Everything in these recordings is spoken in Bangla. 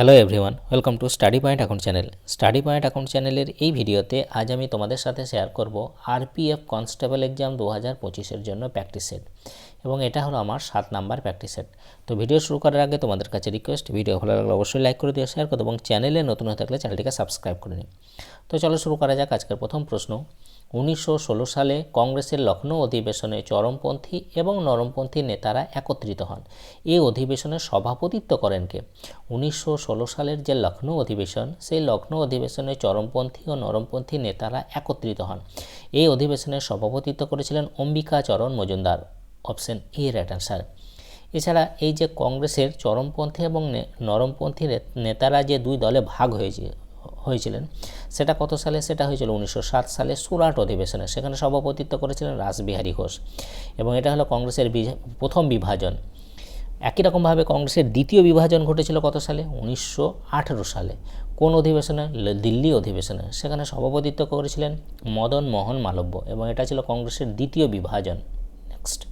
Hello everyone welcome to study point account channel study point account চ্যানেলের এই ভিডিওতে আজ আমি তোমাদের সাথে শেয়ার করব আরপিএফ কনস্টেবল এক্সাম দু হাজার পঁচিশের জন্য প্র্যাকটিস সেট এবং এটা হলো আমার সাত নাম্বার প্র্যাকটিস সেট তো ভিডিও শুরু করার আগে তোমাদের কাছে রিকোয়েস্ট ভিডিও ভালো লাগলে অবশ্যই লাইক করে দিও শেয়ার করো এবং চ্যানেলে নতুন হয়ে থাকলে চ্যানেলটিকে সাবস্ক্রাইব করে নিই তো চলো শুরু করা যাক আজকের প্রথম প্রশ্ন। উনিশশো ষোলো সালে কংগ্রেসের লখনৌ অধিবেশনে চরমপন্থী এবং নরমপন্থী নেতারা একত্রিত হন। এই অধিবেশনে সভাপতিত্ব করেন কে? উনিশশো ষোলো সালের যে লখনৌ অধিবেশন, সেই লখনৌ অধিবেশনে চরমপন্থী ও নরমপন্থী নেতারা একত্রিত হন। এই অধিবেশনে সভাপতিত্ব করেছিলেন Ambika Charan Majumdar, option A right answer. এছাড়া এই যে কংগ্রেসের চরমপন্থী এবং নরমপন্থী নেতারা যে দুই দলে ভাগ হয়েছে হয়েছিলেন। সেটা কত সালে? সেটা হয়েছিল উনিশশো সাত সালে সুরাট অধিবেশনে। সেখানে সভাপতিত্ব করেছিলেন রাসবিহারী ঘোষ। এবং এটা হলো কংগ্রেসের প্রথম বিভাজন। একই রকমভাবে কংগ্রেসের দ্বিতীয় বিভাজন ঘটেছিল কত সালে? উনিশশো আঠেরো সালে। কোন অধিবেশনে? দিল্লি অধিবেশনে। সেখানে সভাপতিত্ব করেছিলেন মদন মোহন মালব্য। এবং এটা ছিল কংগ্রেসের দ্বিতীয় বিভাজন। নেক্সট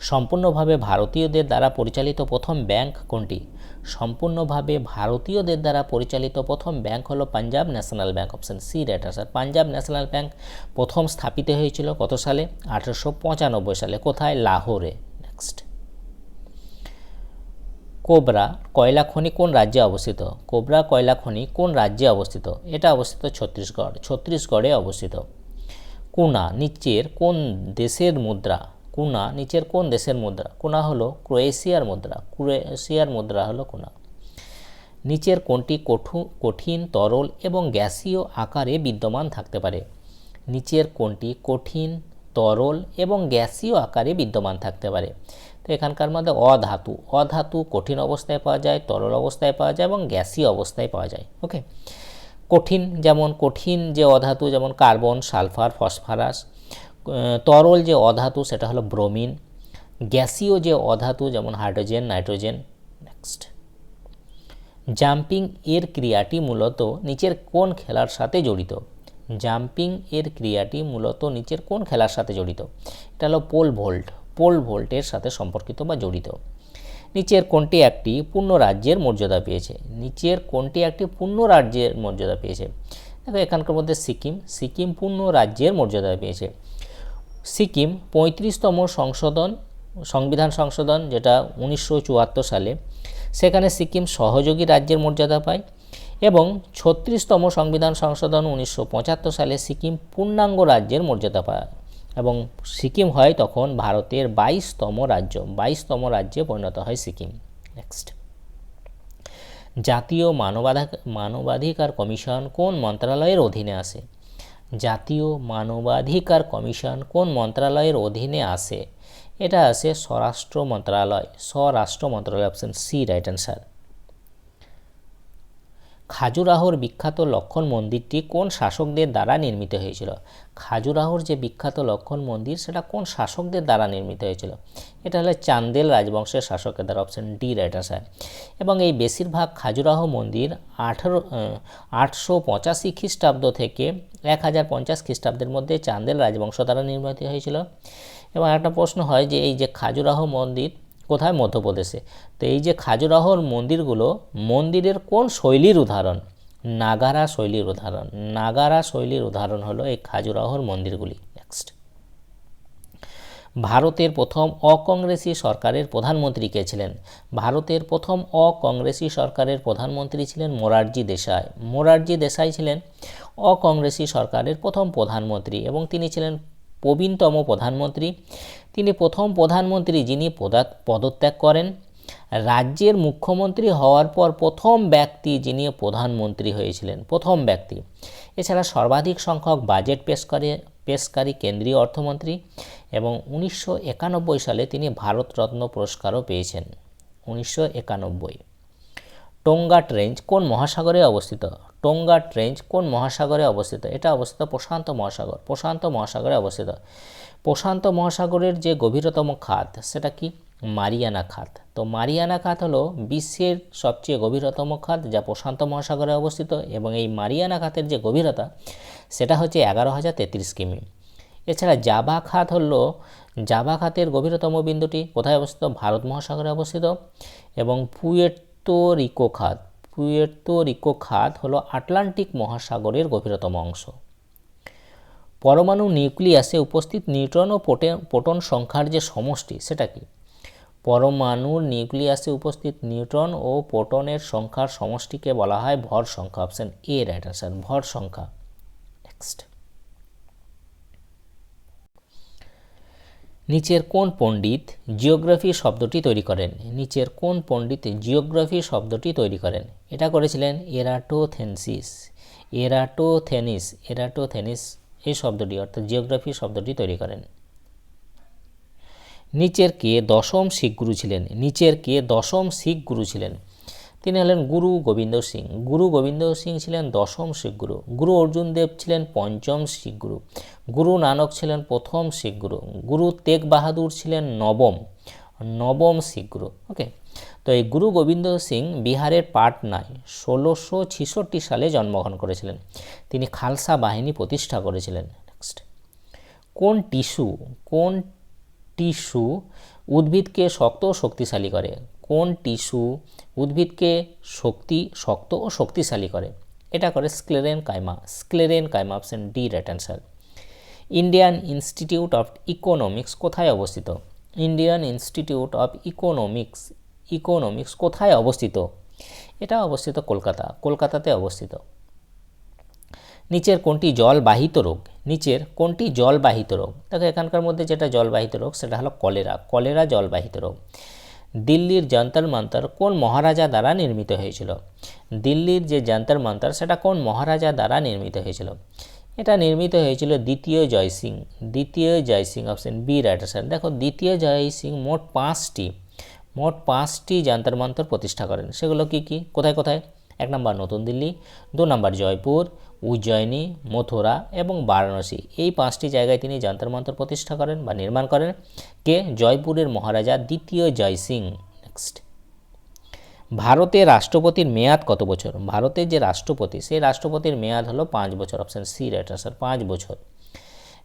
সম্পূর্ণভাবে ভারতীয়দের দ্বারা পরিচালিত প্রথম ব্যাংক কোনটি? সম্পূর্ণভাবে ভারতীয়দের দ্বারা পরিচালিত প্রথম ব্যাংক হলো Punjab national bank option C right answer Punjab national bank প্রথম স্থাপিত হয়েছিল কত সালে? আঠেরোশো পঁচানব্বই সালে। কোথায়? লাহোরে। নেক্সট কোবরা কয়লা খনি কোন রাজ্যে অবস্থিত? কোবরা কয়লা খনি কোন রাজ্যে অবস্থিত? এটা অবস্থিত ছত্তিশগড়। ছত্তিশগড়ে অবস্থিত। কুনা, নিচের কোন দেশের মুদ্রা? কুনা নিচের কোন দেশের মুদ্রা? কুনা হলো ক্রোয়েশিয়ার মুদ্রা। ক্রোয়েশিয়ার মুদ্রা হলো কুনা। নিচের কোনটি কঠু, কঠিন, তরল এবং গ্যাসীয় আকারে বিদ্যমান থাকতে পারে? নিচের কোনটি কঠিন, তরল এবং গ্যাসীয় আকারে বিদ্যমান থাকতে পারে? তো এখানকার মধ্যে অধাতু অধাতু কঠিন অবস্থায় পাওয়া যায়, তরল অবস্থায় পাওয়া যায় এবং গ্যাসীয় অবস্থায় পাওয়া যায়। ওকে? কঠিন যেমন কঠিন যে অধাতু যেমন কার্বন, সালফার, ফসফরাস তরল যে অধাতু সেটা হলো ব্রোমিন, গ্যাসীয় যে অধাতু যেমন হাইড্রোজেন, নাইট্রোজেন, নেক্সট। জাম্পিং এর ক্রিয়াটি মূলত নিচের কোন খেলার সাথে জড়িত। জাম্পিং এর ক্রিয়াটি মূলত নিচের কোন খেলার সাথে জড়িত। এটা হলো পোল ভোল্ট, পোল ভোল্টের সাথে সম্পর্কিত বা জড়িত। নিচের কোনটি একটি পূর্ণ রাজ্যের মর্যাদা পেয়েছে। নিচের কোনটি একটি পূর্ণ রাজ্যের মর্যাদা পেয়েছে। দেখো এখানকার মধ্যে সিকিম সিকিম পূর্ণ রাজ্যের মর্যাদা পেয়েছে। সিকিম পঁয়ত্রিশতম সংশোধন, সংবিধান সংশোধন, যেটা উনিশশো চুয়াত্তর সালে। সেখানে সিকিম সহযোগী রাজ্যের মর্যাদা পায় এবং ছত্রিশতম সংবিধান সংশোধন উনিশশো পঁচাত্তর সালে সিকিম পূর্ণাঙ্গ রাজ্যের মর্যাদা পায় এবং সিকিম হয় তখন ভারতের বাইশতম রাজ্য, বাইশতম রাজ্যে পরিণত হয় সিকিম। নেক্সট জাতীয় মানবাধিকার মানবাধিকার কমিশন কোন মন্ত্রণালয়ের অধীনে আসে? জাতীয় মানবাধিকার কমিশন কোন মন্ত্রণালয়ের অধীনে আসে এটা আছে স্বরাষ্ট্র মন্ত্রণালয় স্বরাষ্ট্র মন্ত্রণালয় অপশন সি রাইট অ্যান্সার খাজুরাহোর বিখ্যাত লক্ষণ মন্দিরটি কোন শাসকদের দ্বারা নির্মিত হয়েছিল? খাজুরাহোর যে বিখ্যাত লক্ষণ মন্দির, সেটা কোন শাসকদের দ্বারা নির্মিত হয়েছিল? এটা হলো চান্দেল রাজবংশের শাসকের দ্বারা অপশন ডি রাইট আনসার এবং এই বেশিরভাগ খাজুরাহ মন্দির আঠারো আটশো পঁচাশি খ্রিস্টাব্দ থেকে এক হাজার পঞ্চাশ খ্রিস্টাব্দের মধ্যে চান্দেল রাজবংশ দ্বারা নির্মিত হয়েছিল। এবং একটা প্রশ্ন হয় যে, এই যে খাজুরাহ মন্দির কোথায় মধ্যপ্রদেশে? তো এই যে খাজুরাহর মন্দিরগুলো, মন্দিরের কোন শৈলীর উদাহরণ? নাগারা শৈলীর উদাহরণ। নাগারা শৈলীর উদাহরণ হলো এই খাজুরাহর মন্দিরগুলি। নেক্সট ভারতের প্রথম অকংগ্রেসি সরকারের প্রধানমন্ত্রী কে ছিলেন? ভারতের প্রথম অকংগ্রেসি সরকারের প্রধানমন্ত্রী ছিলেন মোরারজি দেশাই। মোরারজি দেশাই ছিলেন অকংগ্রেসি সরকারের প্রথম প্রধানমন্ত্রী এবং তিনি ছিলেন প্রবীণতম প্রধানমন্ত্রী। তিনি প্রথম প্রধানমন্ত্রী যিনি পদা- পদত্যাগ করেন। রাজ্যের মুখ্যমন্ত্রী হওয়ার পর প্রথম ব্যক্তি যিনি প্রধানমন্ত্রী হয়েছিলেন, প্রথম ব্যক্তি। এছাড়া সর্বাধিক সংখ্যক বাজেট পেশ করে, পেশকারী কেন্দ্রীয় অর্থমন্ত্রী এবং উনিশশো একানব্বই সালে তিনি ভারতরত্ন পুরস্কারও পেয়েছেন। উনিশশো টোঙ্গাট রেঞ্জ কোন মহাসাগরে অবস্থিত? টোঙ্গাট রেঞ্জ কোন মহাসাগরে অবস্থিত? এটা অবস্থিত প্রশান্ত মহাসাগর, প্রশান্ত মহাসাগরে অবস্থিত। প্রশান্ত মহাসাগরের যে গভীরতম খাত, সেটা কি? মারিয়ানা খাত। তো মারিয়ানা খাত হলো বিশ্বের সবচেয়ে গভীরতম খাত যা প্রশান্ত মহাসাগরে অবস্থিত এবং এই মারিয়ানা খাতের যে গভীরতা, সেটা হচ্ছে এগারো হাজার তেত্রিশ কিমি। এছাড়া জাভা খাত হলো জাভা খাতের গভীরতম বিন্দুটি কোথায় অবস্থিত? ভারত মহাসাগরে অবস্থিত। এবং পুয়েট রিকো খাত, পুয়ের্তো রিকো খাত হলো আটলান্টিক মহাসাগরের গভীরতম অংশ। পরমাণু নিউক্লিয়াসে উপস্থিত নিউট্রন ও প্রোটন সংখ্যার যে সমষ্টি, সেটা কি? পরমাণুর নিউক্লিয়াসে উপস্থিত নিউট্রন ও প্রোটনের সংখ্যার সমষ্টিকে বলা হয় ভর সংখ্যা অপশন এ রাইট আনসার ভর সংখ্যা। নেক্সট নিচের কোন পণ্ডিত জিওগ্রাফি শব্দটি তৈরি করেন? নিচের কোন পণ্ডিত জিওগ্রাফি শব্দটি তৈরি করেন? এটা করেছিলেন এরাটোথেনসিস। এরাটোথেনিস এরাটোথেনিস এই শব্দটি, অর্থাৎ জিওগ্রাফি শব্দটি তৈরি করেন। নিচের কে দশম শিখ গুরু ছিলেন, নিচের কে দশম শিখ গুরু ছিলেন। তিনি হলেন গুরু গোবিন্দ সিং। গুরু গোবিন্দ সিং ছিলেন দশম শিখ গুরু। গুরু অর্জুন দেব ছিলেন পঞ্চম শিখ গুরু। গুরু নানক ছিলেন প্রথম শিখ গুরু। গুরু তেগ বাহাদুর ছিলেন নবম। নবম শিখ গুরু ওকে তো এই গুরু গোবিন্দ সিং বিহারের পাটনায় ষোলোশো ছিষট্টি সালে জন্মগ্রহণ করেছিলেন। তিনি খালসা বাহিনী প্রতিষ্ঠা করেছিলেন। নেক্সট কোন টিস্যু কোন টিস্যু উদ্ভিদকে শক্ত ও শক্তিশালী করে? কোন টিস্যু উদ্ভিদকে শক্তি, শক্ত ও শক্তিশালী করে? এটা করে sclerenchyma sclerenchyma option D right answer Indian institute of economics কোথায় অবস্থিত? Indian institute of economics economics কোথায় অবস্থিত? এটা অবস্থিত কলকাতা, কলকাতাতে অবস্থিত। নিচের কোনটি জলবাহিত রোগ? নিচের কোনটি জলবাহিত রোগ? দেখো এখানকার মধ্যে যেটা জলবাহিত রোগ, সেটা হলো কলেরা কলেরা জলবাহিত রোগ। দিল্লির যন্তর মন্তর কোন মহারাজা দ্বারা নির্মিত হয়েছিল? দিল্লির যে যন্তর মন্তর, সেটা কোন মহারাজা দ্বারা নির্মিত হয়েছিল? এটা নির্মিত হয়েছিল দ্বিতীয় জয়সিং দ্বিতীয় Jaisingh option B right sir দেখো, দ্বিতীয় জয়সিং মোট পাঁচটি মোট পাঁচটি যন্তর মন্তর প্রতিষ্ঠা করেন। সেগুলো কি কি? কোথায় কোথায়? এক নম্বর নতুন দিল্লি, দু নম্বর জয়পুর, উজ্জয়িনী, মথুরা এবং বারাণসী। এই পাঁচটি জায়গায় তিনি যন্তর মন্তর প্রতিষ্ঠা করেন বা নির্মাণ করেন। কে? জয়পুরের মহারাজা দ্বিতীয় জয়সিং নেক্সট ভারতের রাষ্ট্রপতির মেয়াদ কত বছর? ভারতের যে রাষ্ট্রপতি, সেই রাষ্ট্রপতির মেয়াদ হলো পাঁচ বছর অপশান সি রাইট আনসার পাঁচ বছর।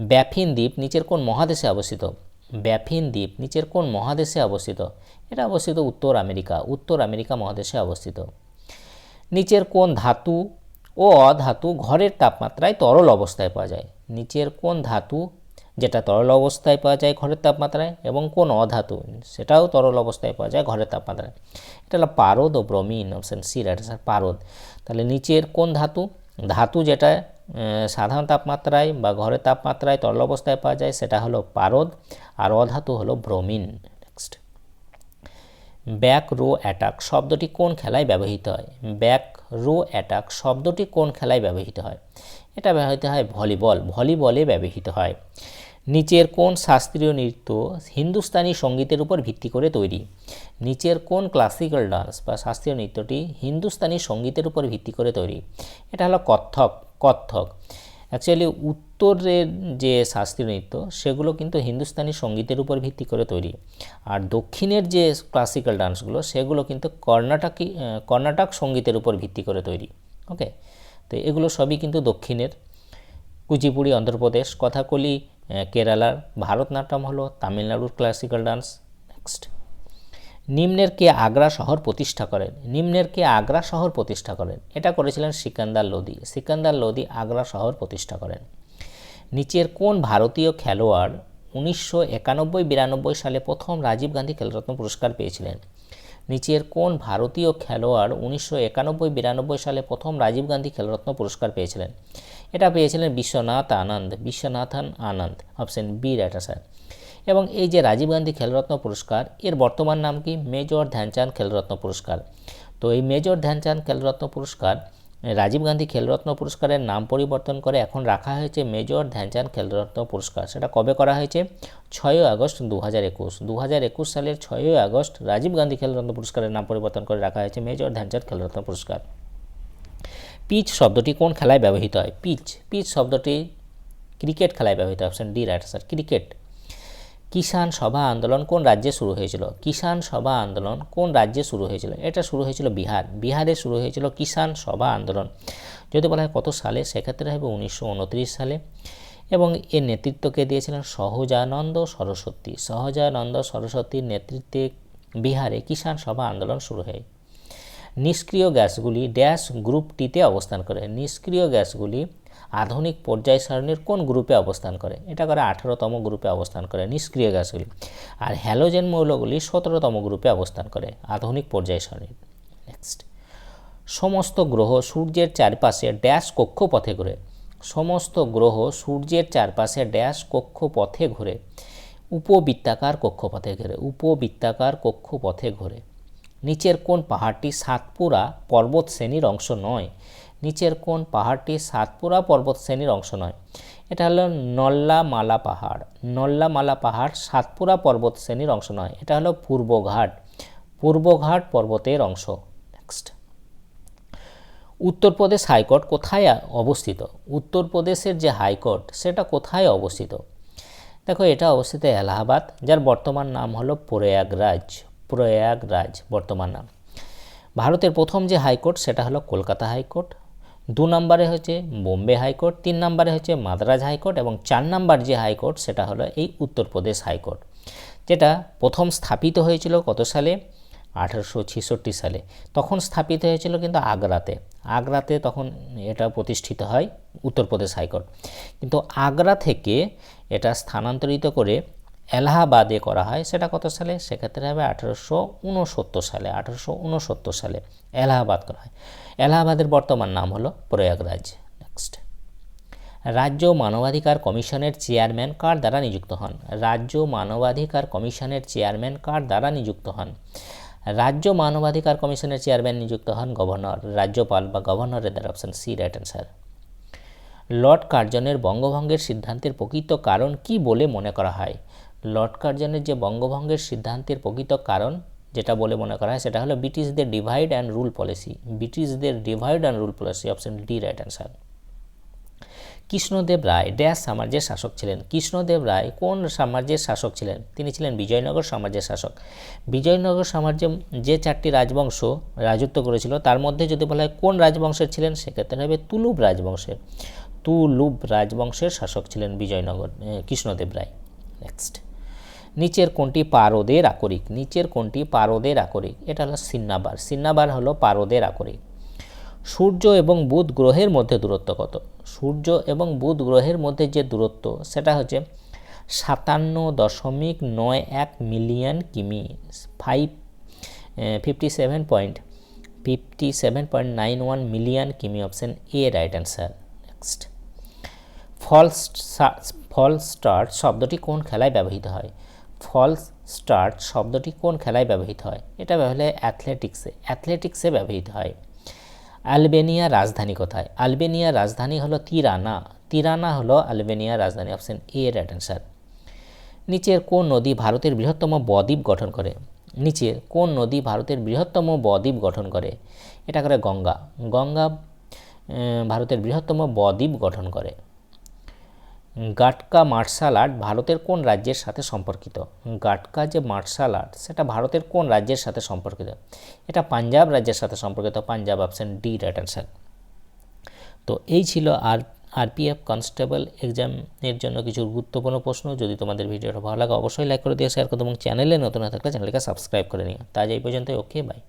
ব্যাফিন দ্বীপ নিচের কোন মহাদেশে অবস্থিত? ব্যাফিন দ্বীপ নিচের কোন মহাদেশে অবস্থিত? এটা অবস্থিত উত্তর আমেরিকা উত্তর আমেরিকা মহাদেশে অবস্থিত। নিচের কোন ধাতু ও অধাতু ঘরের তাপমাত্রায় তরল অবস্থায় পাওয়া যায়? নিচের কোন ধাতু যেটা তরল অবস্থায় পাওয়া যায় ঘরের তাপমাত্রায় এবং কোন অধাতু, সেটাও তরল অবস্থায় পাওয়া যায় ঘরের তাপমাত্রায়। এটা হলো পারদ ও ব্রমিন অপশান সি রাইট পারদ। তাহলে নিচের কোন ধাতু? ধাতু যেটা সাধারণ তাপমাত্রায় বা ঘরের তাপমাত্রায় তরল অবস্থায় পাওয়া যায় সেটা হলো পারদ, আর অধাতু হলো bromine. Next back row attack শব্দটি কোন খেলায় ব্যবহৃত হয়? ব্যাক রো অ্যাটাক শব্দটি কোন খেলায় ব্যবহৃত হয়? এটা ব্যবহৃত হয় ভলিবল। ভলিবলে ব্যবহৃত হয়। নিচের কোন শাস্ত্রীয় নৃত্য হিন্দুস্তানি সঙ্গীতের উপর ভিত্তি করে তৈরি। নিচের কোন ক্লাসিক্যাল ডান্স বা শাস্ত্রীয় নৃত্যটি হিন্দুস্তানি সঙ্গীতের উপর ভিত্তি করে তৈরি। এটা হলো কত্থক কত্থক অ্যাকচুয়ালি উত্তরের যে শাস্ত্রীয় নৃত্য, সেগুলো কিন্তু হিন্দুস্তানি সঙ্গীতের উপর ভিত্তি করে তৈরি। আর দক্ষিণের যে ক্লাসিক্যাল ডান্সগুলো সেগুলো কিন্তু কর্ণাটকী কর্ণাটক সঙ্গীতের উপর ভিত্তি করে তৈরি। ওকে তো এগুলো সবই কিন্তু দক্ষিণের। কুচিপুড়ি, অন্ধ্রপ্রদেশ, কথাকলি কেরালার ভারতনাট্যম হলো তামিলনাড়ুর ক্লাসিক্যাল ডান্স নেক্সট নিম্নের কে আগ্রা শহর প্রতিষ্ঠা করেন? নিম্নের কে আগ্রা শহর প্রতিষ্ঠা করেন? এটা করেছিলেন সিকান্দার লোদি সিকান্দার লোদি আগ্রা শহর প্রতিষ্ঠা করেন। নিচের কোন ভারতীয় খেলোয়াড় উনিশশো একানব্বই বিরানব্বই সালে প্রথম রাজীব গান্ধী খেলরত্ন পুরস্কার পেয়েছিলেন? নিচের কোন ভারতীয় খেলোয়াড় উনিশশো একানব্বই বিরানব্বই সালে প্রথম রাজীব গান্ধী খেলরত্ন পুরস্কার পেয়েছিলেন? এটা পেয়েছিলেন Viswanath Anand, Viswanathan Anand, option B right এবং এই যে রাজীব গান্ধী খেলরত্ন পুরস্কার, এর বর্তমান নাম কি? মেজর ধ্যানচাঁদ খেলরত্ন পুরস্কার। তো এই মেজর ধ্যানচাঁদ খেলরত্ন পুরস্কার রাজীব গান্ধী খেলরত্ন পুরস্কারের নাম পরিবর্তন করে এখন রাখা হয়েছে মেজর ধ্যানচাঁদ খেলরত্ন পুরস্কার। সেটা কবে করা হয়েছে? ছয়ই আগস্ট দু হাজার একুশ। দু হাজার একুশ সালের ছয়ই আগস্ট রাজীব গান্ধী খেলরত্ন পুরস্কারের নাম পরিবর্তন করে রাখা হয়েছে মেজর ধ্যানচাঁদ খেলরত্ন পুরস্কার। পিচ শব্দটি কোন খেলায় ব্যবহৃত হয়? পিচ। পিচ শব্দটি ক্রিকেট খেলায় ব্যবহৃত হয়। Option D, right sir cricket. কিষাণ সভা আন্দোলন কোন রাজ্যে শুরু হয়েছিল? কিষাণ সভা আন্দোলন কোন রাজ্যে শুরু হয়েছিল? এটা শুরু হয়েছিল বিহার। বিহারে শুরু হয়েছিল কিষাণ সভা আন্দোলন। যদি বলা হয় কত সালে? সেক্ষেত্রে হবে উনিশশো উনত্রিশ সালে। এবং এর নেতৃত্বকে দিয়েছিলেন? সহজানন্দ সরস্বতী। সহজানন্দ সরস্বতীর নেতৃত্বে বিহারে কিষাণ সভা আন্দোলন শুরু হয়। নিষ্ক্রিয় গ্যাসগুলি ড্যাশ গ্রুপটিতে অবস্থান করে। নিষ্ক্রিয় গ্যাসগুলি আধুনিক পর্যায় সারণীর কোন গ্রুপে অবস্থান করে? এটা করে আঠেরোতম গ্রুপে অবস্থান করে, নিষ্ক্রিয় গ্যাসগুলি আর হ্যালোজেন মৌলগুলি সতেরোতম গ্রুপে অবস্থান করে, আধুনিক পর্যায় সারণীর নেক্সট সমস্ত গ্রহ সূর্যের চারপাশে ড্যাশ কক্ষপথে ঘুরে। সমস্ত গ্রহ সূর্যের চারপাশে ড্যাশ কক্ষপথে ঘুরে। উপবৃত্তাকার কক্ষপথে ঘুরে, উপবৃত্তাকার কক্ষপথে ঘুরে। নিচের কোন পাহাড়টি সাতপুরা পর্বত শ্রেণির অংশ নয়? নিচের কোন পাহাড়টি সাতপুরা পর্বত শ্রেণির অংশ নয়। এটা হলো নল্লামালা পাহাড়। নল্লামালা পাহাড় সাতপুরা পর্বত শ্রেণির অংশ নয়। এটা হলো পূর্বঘাট। পূর্বঘাট পর্বতের অংশ। নেক্সট উত্তরপ্রদেশ হাইকোর্ট কোথায় অবস্থিত? উত্তরপ্রদেশের যে হাইকোর্ট, সেটা কোথায় অবস্থিত? দেখো, এটা অবস্থিত এলাহাবাদ, যার বর্তমান নাম হলো প্রয়াগরাজ। প্রয়াগরাজ, বর্তমান নাম। ভারতের প্রথম যে হাইকোর্ট, সেটা হলো কলকাতা হাইকোর্ট। দু নম্বরে হচ্ছে বোম্বে হাইকোর্ট, তিন নম্বরে হচ্ছে মাদ্রাজ হাইকোর্ট এবং চার নম্বর যে হাইকোর্ট সেটা হলো এই উত্তরপ্রদেশ হাইকোর্ট, যেটা প্রথম স্থাপিত হয়েছিল কত সালে? আঠারোশো ছেষট্টি সালে। তখন স্থাপিত হয়েছিল কিন্তু আগ্রাতে। আগ্রাতে তখন এটা প্রতিষ্ঠিত হয় উত্তরপ্রদেশ হাইকোর্ট। কিন্তু আগ্রা থেকে এটা স্থানান্তরিত করে এলাহাবাদে করা হয়, সেটা কত সালে? সেক্ষেত্রে হবে আঠারোশো উনসত্তর সালে, আঠারোশো উনসত্তর সালে এলাহাবাদ করা হয়। এলাহাবাদের বর্তমান নাম হলো প্রয়াগরাজ। নেক্সট রাজ্য মানবাধিকার কমিশনের চেয়ারম্যান কার দ্বারা নিযুক্ত হন? রাজ্য মানবাধিকার কমিশনের চেয়ারম্যান কার দ্বারা নিযুক্ত হন? রাজ্য মানবাধিকার কমিশনের চেয়ারম্যান নিযুক্ত হন গভর্নর, রাজ্যপাল বা গভর্নরের দ্বারা option C right answer lord কার্জনের বঙ্গভঙ্গের সিদ্ধান্তের প্রকৃত কারণ কি বলে মনে করা হয়? লর্ড কার্জনের যে বঙ্গভঙ্গের সিদ্ধান্তের প্রকৃত কারণ, যেটা বলে মনে করা হয়, সেটা হলো ব্রিটিশদের ডিভাইড অ্যান্ড রুল পলিসি ব্রিটিশদের divide and rule policy option D right answer Krishnadeva Raya, dash সাম্রাজ্যের শাসক ছিলেন। কৃষ্ণদেব রায় কোন সাম্রাজ্যের শাসক ছিলেন? তিনি ছিলেন বিজয়নগর সাম্রাজ্যের শাসক। বিজয়নগর সাম্রাজ্যে যে চারটি রাজবংশ রাজত্ব করেছিল, তার মধ্যে যদি বলা হয় কোন রাজবংশের ছিলেন, সেক্ষেত্রে হবে তুলুব রাজবংশের। তুলুব রাজবংশের শাসক ছিলেন বিজয়নগর কৃষ্ণদেব রায়। নেক্সট নিচের কোনটি পারদের আকরিক? নিচের কোনটি পারদের আকরিক? এটা হলো সিন্নাবার। সিন্নাবার হলো পারদের আকরিক। সূর্য এবং বুধ গ্রহের মধ্যে দূরত্ব কত? সূর্য এবং বুধ গ্রহের মধ্যে যে দূরত্ব, সেটা হচ্ছে সাতান্ন দশমিক নয় এক মিলিয়ন কিমি। Five fifty seven point fifty seven point nine one million কিমি। Option A, right answer. Next. False false start শব্দটি কোন খেলায় ব্যবহৃত হয়? ফলস স্টার্ট শব্দটি কোন খেলায় ব্যবহৃত হয়? এটা হয় অ্যাথলেটিক্সে। অ্যাথলেটিক্সে ব্যবহৃত হয়। আলবেনিয়ার রাজধানী কোথায়? আলবেনিয়ার রাজধানী হলো তিরানা। তিরানা হলো আলবেনিয়ার রাজধানী। Option A right answer. নিচের কোন নদী ভারতের বৃহত্তম বদ্বীপ গঠন করে? নিচের কোন নদী ভারতের বৃহত্তম বদ্বীপ গঠন করে? এটা করে গঙ্গা। গঙ্গা ভারতের বৃহত্তম বদ্বীপ গঠন করে। গাটকা মার্শাল আর্ট ভারতের কোন রাজ্যের সাথে সম্পর্কিত? গাটকা যে মার্শাল আর্ট, সেটা ভারতের কোন রাজ্যের সাথে সম্পর্কিত? এটা পাঞ্জাব রাজ্যের সাথে সম্পর্কিত, Punjab option D right answer তো এই ছিল আর আরপিএফ কনস্টেবল এক্সামের জন্য কিছু গুরুত্বপূর্ণ প্রশ্ন। যদি তোমাদের ভিডিওটা ভালো লাগে, অবশ্যই লাইক করে দিয়ে শেয়ার করো এবং চ্যানেলে নতুন থাকলে চ্যানেলকে সাবস্ক্রাইব করে নিও। তাই এই পর্যন্ত ওকে বাই